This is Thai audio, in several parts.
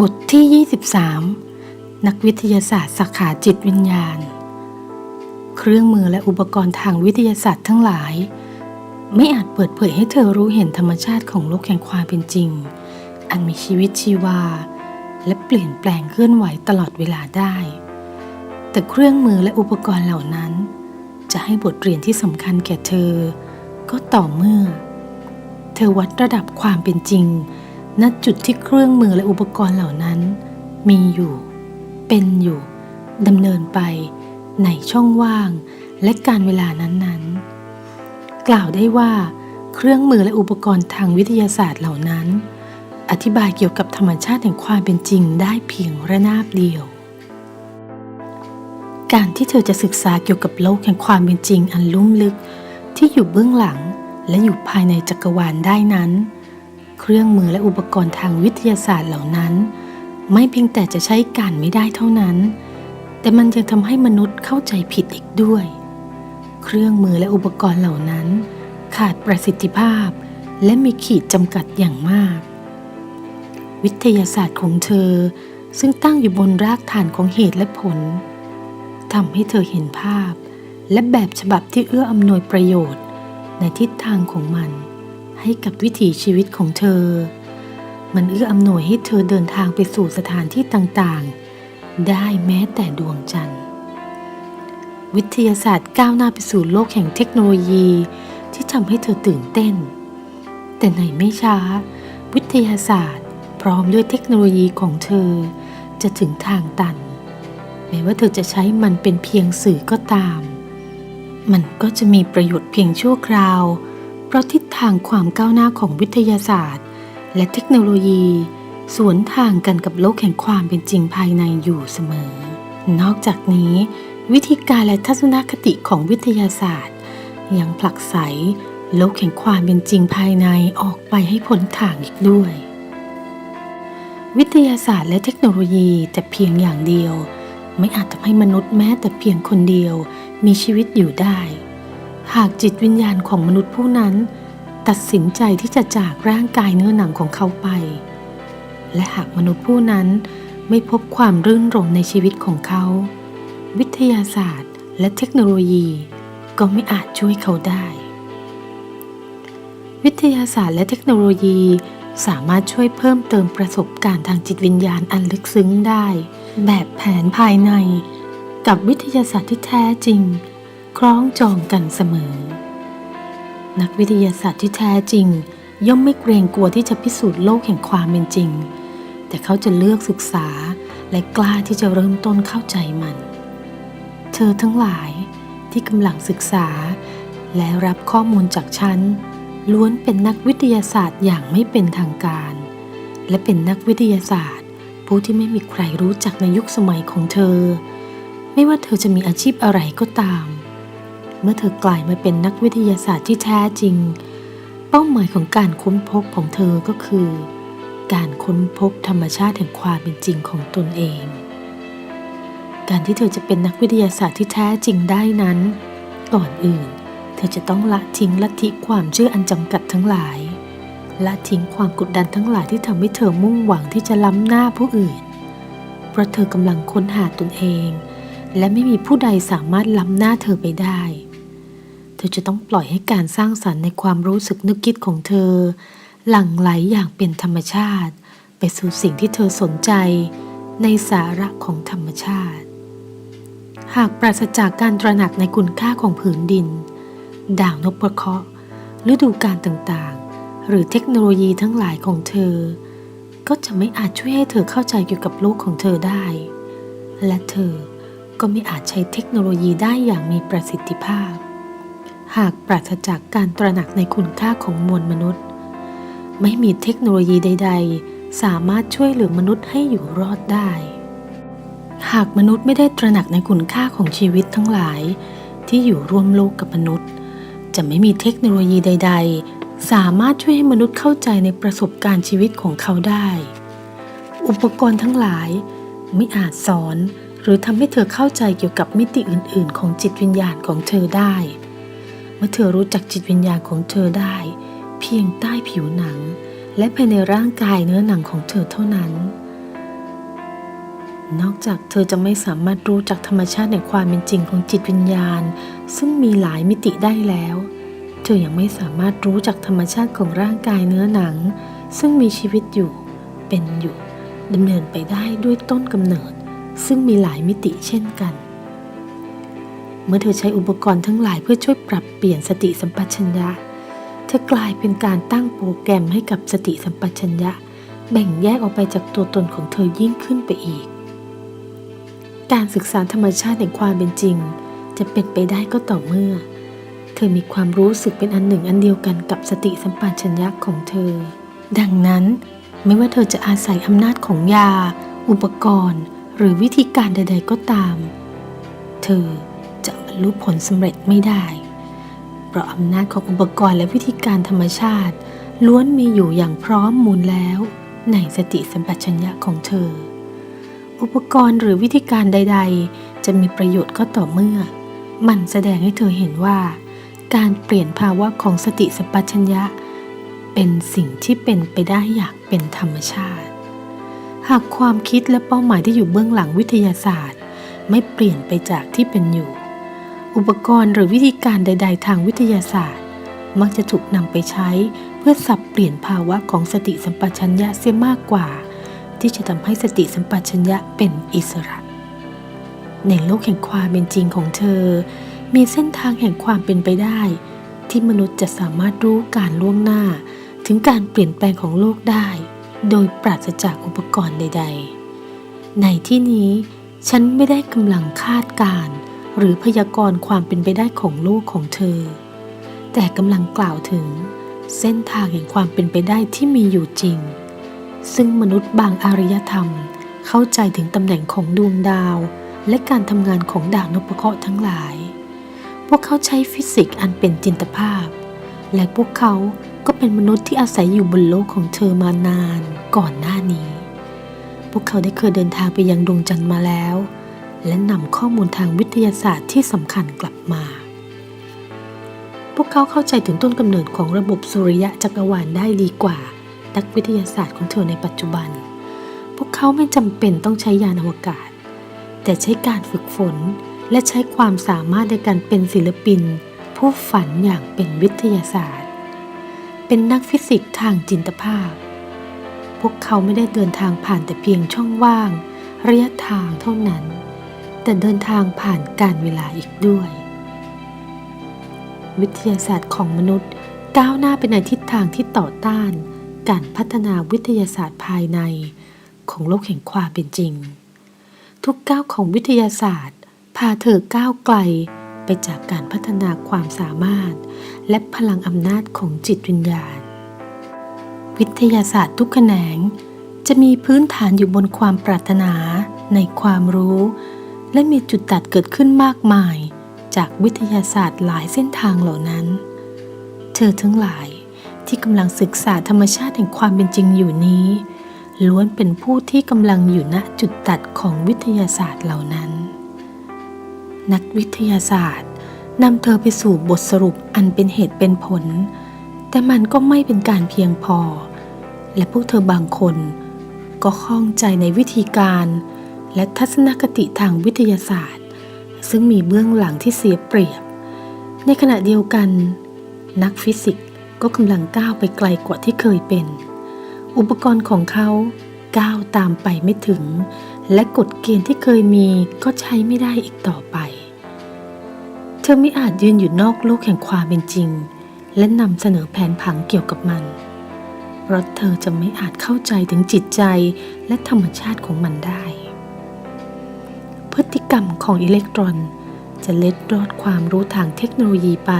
บทที่ 23 นักวิทยาศาสตร์สาขาจิตวิญญาณ เครื่องมือและอุปกรณ์ทางวิทยาศาสตร์ทั้งหลาย ไม่อาจเปิดเผยให้เธอรู้เห็นธรรมชาติของโลกแห่งความเป็นจริง อันมีชีวิตชีวา และเปลี่ยนแปลงเคลื่อนไหวตลอดเวลาได้ แต่เครื่องมือและอุปกรณ์เหล่านั้น จะให้บทเรียนที่สำคัญแก่เธอ ก็ต่อเมื่อ เธอวัดระดับความเป็นจริง ณจุดที่เครื่องมือและอุปกรณ์เหล่านั้น มีอยู่ เป็นอยู่ดำเนินไปในช่องว่าง และการเวลานั้นๆ กล่าวได้ว่า เครื่องมือและอุปกรณ์ทางวิทยาศาสตร์เหล่านั้น อธิบายเกี่ยวกับธรรมชาติแห่งความเป็นจริงได้เพียงระนาบเดียว การที่เธอจะศึกษาเกี่ยวกับโลกแห่งความเป็นจริงอันลุ่มลึก ที่อยู่เบื้องหลังและอยู่ภายในจักรวาลได้นั้น เครื่องมือและอุปกรณ์ทางวิทยาศาสตร์เหล่านั้น ไม่เพียงแต่จะใช้การไม่ได้เท่านั้น แต่มันยังทำให้มนุษย์เข้าใจผิดอีกด้วย เครื่องมือและอุปกรณ์เหล่านั้น ขาดประสิทธิภาพ และมีขีดจำกัดอย่างมาก วิทยาศาสตร์ของเธอ ซึ่งตั้งอยู่บนรากฐานของเหตุและผลทำให้เธอเห็นภาพ และแบบฉบับที่เอื้ออำนวยประโยชน์ ในทิศทางของมัน ให้กับวิถีชีวิตของเธอ มันเอื้ออำนวยให้เธอเดินทางไปสู่สถานที่ต่างๆ ได้แม้แต่ดวงจันทร์ วิทยาศาสตร์ก้าวหน้าไปสู่โลกแห่งเทคโนโลยีที่ทำให้เธอตื่นเต้น แต่ในไม่ช้า วิทยาศาสตร์ พร้อมด้วยเทคโนโลยีของเธอ จะถึงทางตันแม้ว่าเธอจะใช้มันเป็นเพียงสื่อก็ตาม มันก็จะมีประโยชน์เพียงชั่วคราว เพราะทิศทางความก้าวหน้าของวิทยาศาสตร์ และเทคโนโลยี สวนทางกันกับโลกแห่งความเป็นจริงภายในอยู่เสมอ นอกจากนี้ วิธีการและทัศนคติของวิทยาศาสตร์ ยังผลักไสโลกแห่งความเป็นจริงภายในออกไปให้พ้นทางอีกด้วย วิทยาศาสตร์และเทคโนโลยีแต่เพียงอย่างเดียว ไม่อาจทำให้มนุษย์แม้แต่เพียงคนเดียว มีชีวิตอยู่ได้ หากจิตวิญญาณของมนุษย์ผู้นั้น ตัดสินใจที่จะจากร่างกายเนื้อหนังของเขาไป และหากมนุษย์ผู้นั้นไม่พบความรื่นรมในชีวิตของเขา วิทยาศาสตร์และเทคโนโลยีก็ไม่อาจช่วยเขาได้ วิทยาศาสตร์และเทคโนโลยีสามารถช่วยเพิ่มเติมประสบการณ์ทางจิตวิญญาณอันลึกซึ้งได้ แบบแผนภายใน กับวิทยาศาสตร์ที่แท้จริง คล้องจองกันเสมอ นักวิทยาศาสตร์ที่แท้จริง ย่อมไม่เกรงกลัวที่จะพิสูจน์โลกแห่งความเป็นจริง แต่เขาจะเลือกศึกษาและกล้าที่จะเริ่มต้นเข้าใจมัน เธอทั้งหลายที่กำลังศึกษา และรับข้อมูลจากฉันล้วนเป็นนักวิทยาศาสตร์อย่างไม่เป็นทางการ และเป็นนักวิทยาศาสตร์ ผู้ที่ไม่มีใครรู้จักในยุคสมัยของเธอ ไม่ว่าเธอจะมีอาชีพอะไรก็ตาม เมื่อเธอกลายมาเป็นนักวิทยาศาสตร์ที่แท้จริง เป้าหมายของการค้นพบของเธอก็คือ การค้นพบธรรมชาติแห่งความเป็นจริงของตนเอง การที่เธอจะเป็นนักวิทยาศาสตร์ที่แท้จริงได้นั้น ก่อนอื่น เธอจะต้องละทิ้งลัทธิความเชื่ออันจำกัดทั้งหลายละทิ้งความกดดันทั้งหลายที่ทำให้เธอมุ่งหวังที่จะล้ำหน้าผู้อื่น เพราะเธอกำลังค้นหาตนเอง และไม่มีผู้ใดสามารถล้ำหน้าเธอไปได้ เธอจะต้องปล่อยให้การสร้างสรรค์ในความรู้สึกนึกคิดของเธอ หลั่งไหลอย่างเป็นธรรมชาติ ไปสู่สิ่งที่เธอสนใจในสาระของธรรมชาติ หากปราศจากการตระหนักในคุณค่าของผืนดิน ด่างนพเคาะฤดูกาลต่างๆ หรือเทคโนโลยีทั้งหลายของเธอ ก็จะไม่อาจช่วยให้เธอเข้าใจเกี่ยวกับโลกของเธอได้ และเธอ ก็ไม่อาจใช้เทคโนโลยีได้อย่างมีประสิทธิภาพ หากปราศจากการตระหนักในคุณค่าของมวลมนุษย์ ไม่มีเทคโนโลยีใด ๆ สามารถช่วยเหลือมนุษย์ให้อยู่รอดได้ หากมนุษย์ไม่ได้ตระหนักในคุณค่าของชีวิตทั้งหลาย ที่อยู่ร่วมโลกกับมนุษย์ จะไม่มีเทคโนโลยีใด ๆ สามารถช่วยให้มนุษย์เข้าใจในประสบการณ์ชีวิตของเขาได้ อุปกรณ์ทั้งหลายไม่อาจสอน รือทำให้เธอเข้าใจเกี่ยวกับมิติอื่น ๆ ของจิตวิญญาณของเธอได้ เมื่อเธอรู้จักจิตวิญญาณของเธอได้ เพียงใต้ผิวหนัง และภายในร่างกายเนื้อหนังของเธอเท่านั้น นอกจากเธอจะไม่สามารถรู้จักธรรมชาติในความเป็นจริงของจิตวิญญาณ ซึ่งมีหลายมิติได้แล้ว เธอยังไม่สามารถรู้จักธรรมชาติของร่างกายเนื้อหนัง ซึ่งมีชีวิตอยู่เป็นอยู่ดำเนินไปได้ด้วยต้นกำเนิด ซึ่งมีหลายมิติเช่นกัน เมื่อเธอใช้อุปกรณ์ทั้งหลายเพื่อช่วยปรับเปลี่ยนสติสัมปชัญญะ เธอกลายเป็นการตั้งโปรแกรมให้กับสติสัมปชัญญะ แบ่งแยกออกไปจากตัวตนของเธอยิ่งขึ้นไปอีก การศึกษาธรรมชาติแห่งความเป็นจริง จะเป็นไปได้ก็ต่อเมื่อ เธอมีความรู้สึกเป็นอันหนึ่งอันเดียวกันกับสติสัมปชัญญะของเธอ ดังนั้นไม่ว่าเธอจะอาศัยอำนาจของยา อุปกรณ์ หรือวิธีการใด ๆก็ตาม เธอจะบรรลุผลสำเร็จไม่ได้ เพราะอำนาจของอุปกรณ์และวิธีการธรรมชาติ ล้วนมีอยู่อย่างพร้อมมูลแล้ว ในสติสัมปชัญญะของเธอ อุปกรณ์หรือวิธีการใด ๆ จะมีประโยชน์ก็ต่อเมื่อ มันแสดงให้เธอเห็นว่า การเปลี่ยนภาวะของสติสัมปชัญญะ เป็นสิ่งที่เป็นไปได้อย่างเป็นธรรมชาติ หากความคิดและเป้าหมายที่อยู่เบื้องหลังวิทยาศาสตร์ ไม่เปลี่ยนไปจากที่เป็นอยู่ อุปกรณ์หรือวิธีการใด ๆ ทางวิทยาศาสตร์ มักจะถูกนำไปใช้ เพื่อสับเปลี่ยนภาวะของสติสัมปชัญญะเสียมากกว่า ที่จะทำให้สติสัมปชัญญะเป็นอิสระ ในโลกแห่งความเป็นจริงของเธอ มีเส้นทางแห่งความเป็นไปได้ ที่มนุษย์จะสามารถรู้การล่วงหน้า ถึงการเปลี่ยนแปลงของโลกได้ โดยปราศจากอุปกรณ์ใด ๆ ในที่นี้ฉันไม่ได้กำลังคาดการณ์หรือพยากรณ์ความเป็นไปได้ของโลกของเธอ แต่กำลังกล่าวถึงเส้นทางแห่งความเป็นไปได้ที่มีอยู่จริง ซึ่งมนุษย์บางอารยธรรมเข้าใจถึงตำแหน่งของดวงดาว และการทำงานของดาวนพเคราะห์ทั้งหลาย พวกเขาใช้ฟิสิกส์อันเป็นจินตภาพ และพวกเขา ก็เป็นมนุษย์ที่อาศัยอยู่บนโลกของเธอมานานก่อนหน้านี้ พวกเขาได้เคยเดินทางไปยังดวงจันทร์มาแล้ว และนำข้อมูลทางวิทยาศาสตร์ที่สำคัญกลับมา พวกเขาเข้าใจถึงต้นกำเนิดของระบบสุริยะจักรวาลได้ดีกว่า นักวิทยาศาสตร์ของเธอในปัจจุบัน พวกเขาไม่จำเป็นต้องใช้ยานอวกาศ แต่ใช้การฝึกฝนและใช้ความสามารถในการเป็นศิลปิน ผู้ฝันอย่างเป็นวิทยาศาสตร์ เป็นนักฟิสิกส์ทางจินตภาพ พวกเขาไม่ได้เดินทางผ่านแต่เพียงช่องว่าง ระยะทางเท่านั้น แต่เดินทางผ่านการเวลาอีกด้วย วิทยาศาสตร์ของมนุษย์ก้าวหน้าไปในทิศทางที่ต่อต้าน การพัฒนาวิทยาศาสตร์ภายในของโลกแห่งความเป็นจริง ทุกก้าวของวิทยาศาสตร์พาเธอก้าวไกล ไปจากการพัฒนาความสามารถ และพลังอำนาจของจิตวิญญาณ วิทยาศาสตร์ทุกแขนง จะมีพื้นฐานอยู่บนความปรารถนา ในความรู้ และมีจุดตัดเกิดขึ้นมากมาย จากวิทยาศาสตร์หลายเส้นทางเหล่านั้น เธอทั้งหลายที่กำลังศึกษาธรรมชาติแห่งความเป็นจริงอยู่นี้ล้วนเป็นผู้ที่กำลังอยู่ณจุดตัดของวิทยาศาสตร์เหล่านั้น นักวิทยาศาสตร์นำเธอไปสู่บทสรุปอันเป็นเหตุเป็นผล แต่มันก็ไม่เป็นการเพียงพอ และพวกเธอบางคน ก็ข้องใจในวิธีการ และทัศนคติทางวิทยาศาสตร์ ซึ่งมีเบื้องหลังที่เสียเปรียบ ในขณะเดียวกัน นักฟิสิกส์ก็กำลังก้าวไปไกลกว่าที่เคยเป็น อุปกรณ์ของเขาก้าวตามไปไม่ถึง และกฎเกณฑ์ที่เคยมีก็ใช้ไม่ได้อีกต่อไป ธอไม่อาจยืนอยู่นอกโลกแห่งความเป็นจริง และนำเสนอแผนผังเกี่ยวกับมัน เพราะเธอจะไม่อาจเข้าใจถึงจิตใจและธรรมชาติของมันได้ พฤติกรรมของอิเล็กตรอนจะเล็ดรอดความรู้ทางเทคโนโลยีไป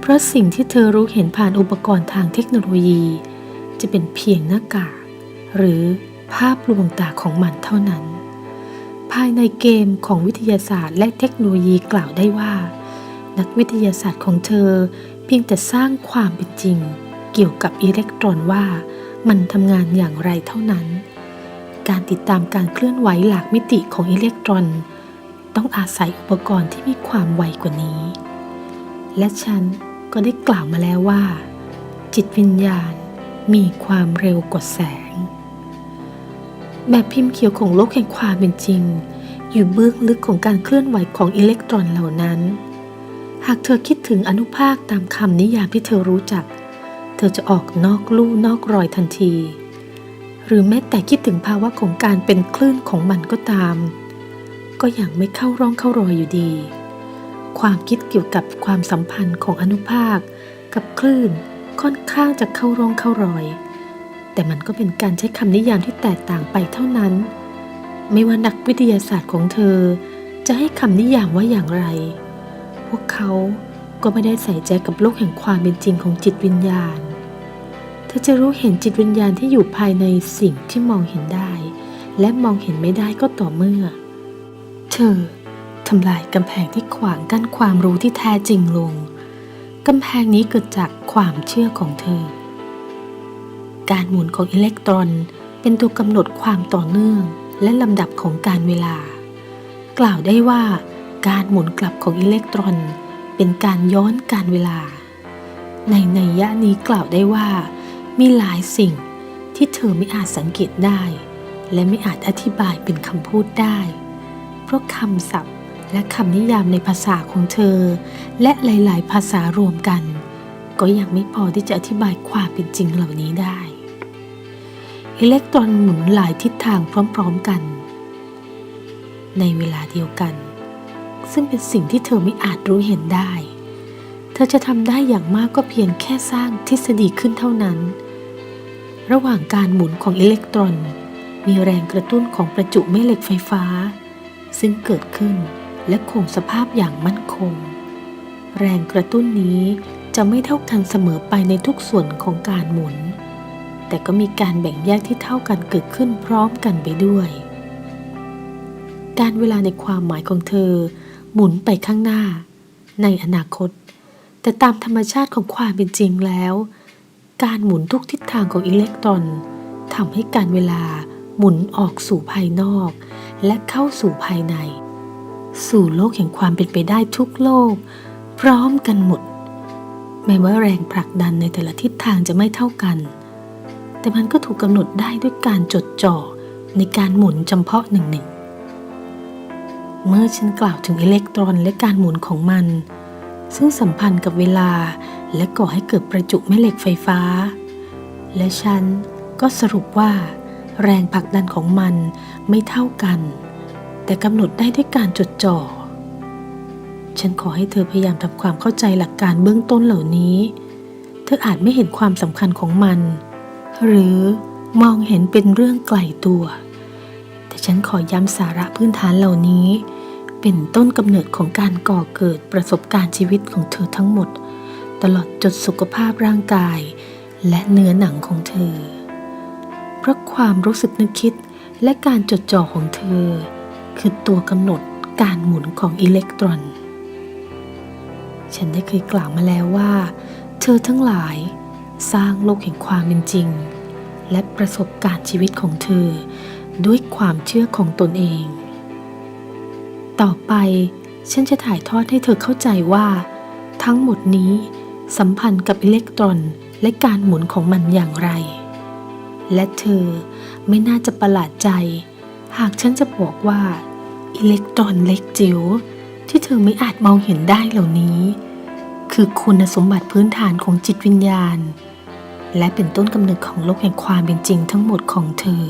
เพราะสิ่งที่เธอรู้เห็นผ่านอุปกรณ์ทางเทคโนโลยี จะเป็นเพียงหน้ากากหรือภาพลวงตาของมันเท่านั้น ภายในเกมของวิทยาศาสตร์และเทคโนโลยีกล่าวได้ว่า นักวิทยาศาสตร์ของเธอ เพียงแต่สร้างความเป็นจริง เกี่ยวกับอิเล็กตรอนว่ามันทำงานอย่างไรเท่านั้น การติดตามการเคลื่อนไหวหลากมิติของอิเล็กตรอน ต้องอาศัยอุปกรณ์ที่มีความไวกว่านี้ และฉันก็ได้กล่าวมาแล้วว่า จิตวิญญาณมีความเร็วกว่าแสง แบบพิมพ์เขียวของโลกแห่งความเป็นจริง อยู่เบื้องลึกของการเคลื่อนไหวของอิเล็กตรอนเหล่านั้น หากเธอคิดถึงอนุภาคตามคำนิยามที่เธอรู้จัก เธอจะออกนอกลู่นอกรอยทันที หรือแม้แต่คิดถึงภาวะของการเป็นคลื่นของมันก็ตาม ก็ยังไม่เข้าร่องเข้ารอยอยู่ดี ความคิดเกี่ยวกับความสัมพันธ์ของอนุภาคกับคลื่นค่อนข้างจะเข้าร่องเข้ารอย แต่มันก็เป็นการใช้คำนิยามที่แตกต่างไปเท่านั้น ไม่ว่านักวิทยาศาสตร์ของเธอ จะให้คำนิยามว่าอย่างไร พวกเขาก็ไม่ได้ใส่ใจกับโลกแห่งความเป็นจริงของจิตวิญญาณ เธอจะรู้เห็นจิตวิญญาณที่อยู่ภายในสิ่งที่มองเห็นได้ และมองเห็นไม่ได้ก็ต่อเมื่อ เธอทำลายกำแพงที่ขวางกั้นความรู้ที่แท้จริงลง กำแพงนี้เกิดจากความเชื่อของเธอ การหมุนของอิเล็กตรอน เป็นตัวกำหนดความต่อเนื่อง และลำดับของการเวลา กล่าวได้ว่าการหมุนกลับของอิเล็กตรอน เป็นการย้อนการเวลา ในในยะนี้กล่าวได้ว่า มีหลายสิ่งที่เธอไม่อาจสังเกตได้ และไม่อาจอธิบายเป็นคำพูดได้ เพราะคำศัพท์และคำนิยามในภาษาของเธอ และหลาย ๆ ภาษารวมกัน ก็ยังไม่พอที่จะอธิบายความเป็นจริงเหล่านี้ได้ อิเล็กตรอนหมุนหลายทิศทางพร้อมๆกัน ในเวลาเดียวกัน ซึ่งเป็นสิ่งที่เธอไม่อาจรู้เห็นได้ เธอจะทำได้อย่างมากก็เพียงแค่สร้างทฤษฎีขึ้นเท่านั้น ระหว่างการหมุนของอิเล็กตรอน มีแรงกระตุ้นของประจุแม่เหล็กไฟฟ้า ซึ่งเกิดขึ้นและคงสภาพอย่างมั่นคง แรงกระตุ้นนี้จะไม่เท่ากันเสมอไปในทุกส่วนของการหมุน แต่ก็มีการแบ่งแยกที่เท่ากันเกิดขึ้นพร้อมกันไปด้วย การเวลาในความหมายของเธอ หมุนไปข้างหน้า ในอนาคต แต่ตามธรรมชาติของความเป็นจริงแล้ว การหมุนทุกทิศทางของอิเล็กตรอนทำให้การเวลาหมุนออกสู่ภายนอก และเข้าสู่ภายใน สู่โลกแห่งความเป็นไปได้ทุกโลก พร้อมกันหมดแม้ว่าแรงผลักดันในแต่ละทิศทางจะไม่เท่ากัน แต่มันก็ถูกกำหนดได้ด้วยการจดจ่อในการหมุนจำเพาะหนึ่งหนึ่งเมื่อฉันกล่าวถึงอิเล็กตรอนและการหมุนของมัน ซึ่งสัมพันธ์กับเวลาและก่อให้เกิดประจุแม่เหล็กไฟฟ้า และฉันก็สรุปว่า แรงผลักดันของมันไม่เท่ากัน แต่กำหนดได้ด้วยการจดจ่อ ฉันขอให้เธอพยายามทำความเข้าใจหลักการเบื้องต้นเหล่านี้ เธออาจไม่เห็นความสำคัญของมัน หรือมองเห็นเป็นเรื่องไกลตัว แต่ฉันขอย้ำสาระพื้นฐานเหล่านี้ เป็นต้นกำเนิดของการก่อเกิดประสบการณ์ชีวิตของเธอทั้งหมด ตลอดจดสุขภาพร่างกาย และเนื้อหนังของเธอ เพราะความรู้สึกนึกคิดและการจดจ่อของเธอ คือตัวกำหนดการหมุนของอิเล็กตรอน ฉันได้เคยกล่าวมาแล้วว่า เธอทั้งหลาย สร้างโลกแห่งความเป็นจริง และประสบการณ์ชีวิตของเธอ ด้วยความเชื่อของตนเอง ต่อไปฉันจะถ่ายทอดให้เธอเข้าใจว่า ทั้งหมดนี้สัมพันธ์กับอิเล็กตรอนและการหมุนของมันอย่างไร และเธอไม่น่าจะประหลาดใจ หากฉันจะบอกว่า อิเล็กตรอนเล็กจิ๋วที่เธอไม่อาจมองเห็นได้เหล่านี้ คือคุณสมบัติพื้นฐานของจิตวิญญาณ และเป็นต้นกำเนิดของโลกแห่งความเป็นจริงทั้งหมดของเธอ